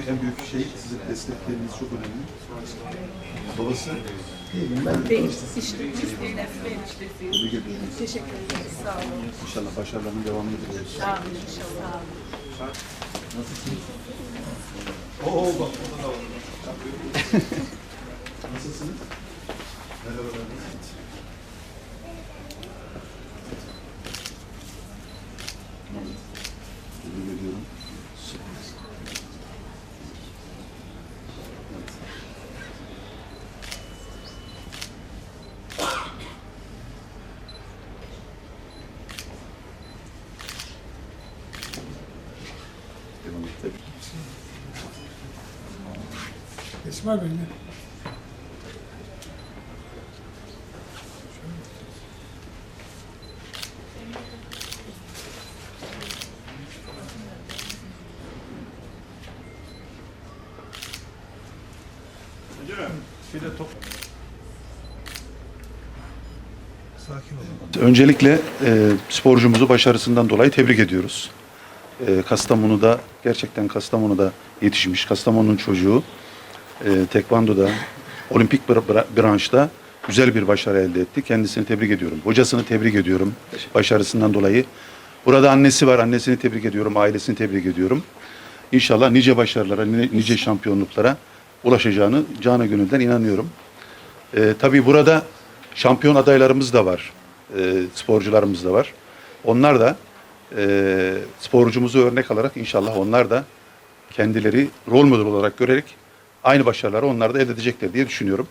tabii en büyük şey sizin destekleriniz çok önemli. Babası değilim ben de Değil, işte eniştesiyim. Tebrik ediyorum. Teşekkür ederiz. Sağ olun. İnşallah başarılarının devamını diliyoruz. Sağ olun inşallah. Nasılsınız? Oo bak o da var. Nasılsınız? Merhabalar. nasılsınız? Tebrik ediyorum. Tebrik İsmail Bey ne? Öncelikle e, sporcumuzu başarısından dolayı tebrik ediyoruz. E, Kastamonu'da gerçekten Kastamonu'da yetişmiş. Kastamonu'nun çocuğu e, tekvandoda olimpik bra- bra- branşta güzel bir başarı elde etti. Kendisini tebrik ediyorum. Hocasını tebrik ediyorum başarısından dolayı. Burada annesi var. Annesini tebrik ediyorum. Ailesini tebrik ediyorum. İnşallah nice başarılara, ni- nice şampiyonluklara ulaşacağını canı gönülden inanıyorum. E, tabii burada şampiyon adaylarımız da var. E, sporcularımız da var. Onlar da e, sporcumuzu örnek alarak inşallah onlar da kendileri rol model olarak görerek aynı başarıları onlar da elde edecekler diye düşünüyorum.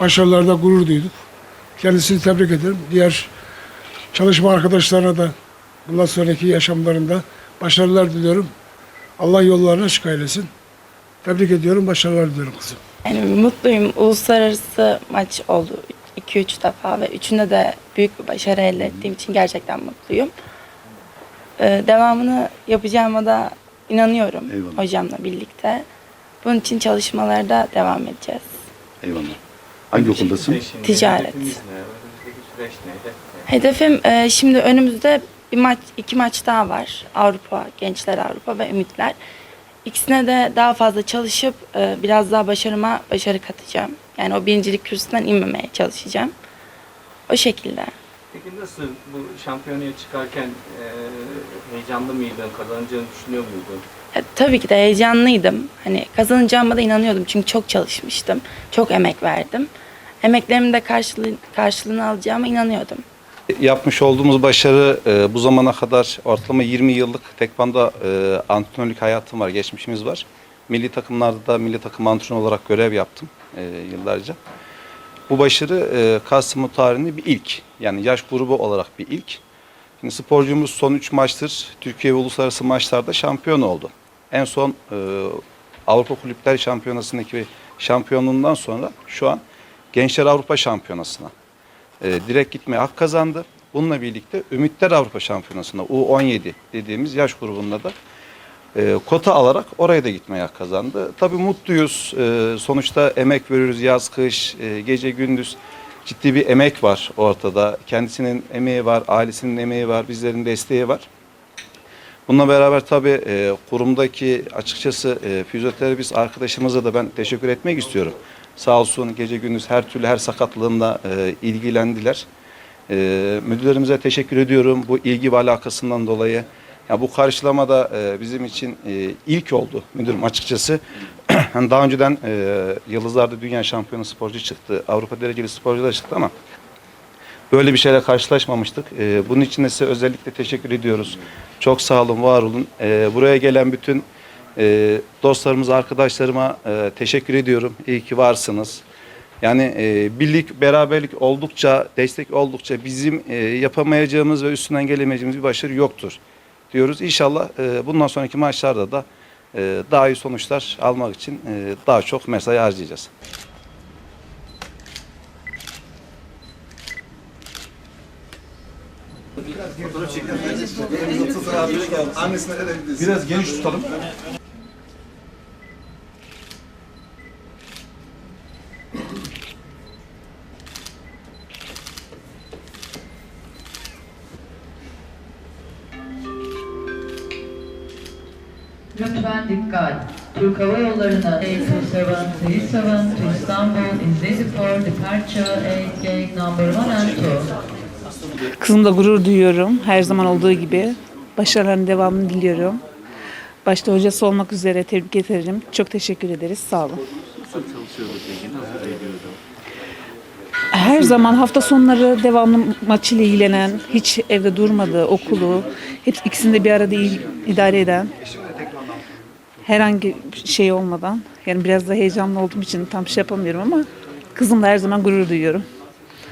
Başarılarda gurur duyduk. Kendisini tebrik ederim. Diğer çalışma arkadaşlarına da bundan sonraki yaşamlarında başarılar diliyorum. Allah yollarına açık eylesin. Tebrik ediyorum, başarılar diliyorum kızım. Yani mutluyum. Uluslararası maç oldu 2-3 defa ve üçünde de büyük bir başarı elde ettiğim için gerçekten mutluyum. Ee, devamını yapacağıma da inanıyorum Eyvallah. hocamla birlikte. Bunun için çalışmalara da devam edeceğiz. Eyvallah. Hangi okuldasın? Ticaret. Hedefim e, şimdi önümüzde bir maç, iki maç daha var. Avrupa, Gençler Avrupa ve Ümitler. İkisine de daha fazla çalışıp e, biraz daha başarıma başarı katacağım. Yani o birincilik kürsüsünden inmemeye çalışacağım. O şekilde. Peki nasıl bu şampiyonaya çıkarken e, heyecanlı mıydın? Kazanacağını düşünüyor muydun? E, tabii ki de heyecanlıydım. Hani kazanacağıma da inanıyordum çünkü çok çalışmıştım. Çok emek verdim. Emeklerimin de karşılığı, karşılığını alacağıma inanıyordum. Yapmış olduğumuz başarı e, bu zamana kadar ortalama 20 yıllık tekvando e, antrenörlük hayatım var, geçmişimiz var. Milli takımlarda da milli takım antrenörü olarak görev yaptım e, yıllarca. Bu başarı e, Kastamonu tarihinde bir ilk. Yani yaş grubu olarak bir ilk. Şimdi sporcumuz son 3 maçtır Türkiye ve uluslararası maçlarda şampiyon oldu. En son e, Avrupa Kulüpler Şampiyonası'ndaki şampiyonluğundan sonra şu an Gençler Avrupa Şampiyonası'na e, direkt gitmeye hak kazandı. Bununla birlikte Ümitler Avrupa Şampiyonası'nda U17 dediğimiz yaş grubunda da e, kota alarak oraya da gitmeye hak kazandı. Tabii mutluyuz. E, sonuçta emek veriyoruz yaz kış e, gece gündüz ciddi bir emek var ortada. Kendisinin emeği var, ailesinin emeği var, bizlerin desteği var. Bununla beraber tabii e, kurumdaki açıkçası e, fizyoterapist arkadaşımıza da ben teşekkür etmek istiyorum. Sağ olsun gece gündüz her türlü her sakatlığında e, ilgilendiler. E, müdürlerimize teşekkür ediyorum bu ilgi ve alakasından dolayı. Ya bu karşılama da e, bizim için e, ilk oldu müdürüm açıkçası. Hani daha önceden e, Yıldızlar'da dünya şampiyonu sporcu çıktı. Avrupa dereceli sporcular çıktı ama Böyle bir şeyle karşılaşmamıştık. Ee, bunun için de size özellikle teşekkür ediyoruz. Çok sağ olun, var olun. Ee, buraya gelen bütün e, dostlarımıza, arkadaşlarıma e, teşekkür ediyorum. İyi ki varsınız. Yani e, birlik, beraberlik oldukça, destek oldukça bizim e, yapamayacağımız ve üstünden gelemeyeceğimiz bir başarı yoktur diyoruz. İnşallah e, bundan sonraki maçlarda da e, daha iyi sonuçlar almak için e, daha çok mesai harcayacağız. Biraz geniş tutalım. Lütfen dikkat. Türk Hava Yolları'na 207, 37 to Istanbul is ready for departure at gate number 1 and 2. Kızımla gurur duyuyorum. Her zaman olduğu gibi. Başarıların devamını diliyorum. Başta hocası olmak üzere tebrik ederim. Çok teşekkür ederiz. Sağ olun. Her zaman hafta sonları devamlı maç ile ilgilenen, hiç evde durmadığı, okulu, hep ikisini de bir arada idare eden, herhangi şey olmadan, yani biraz da heyecanlı olduğum için tam şey yapamıyorum ama kızımla her zaman gurur duyuyorum.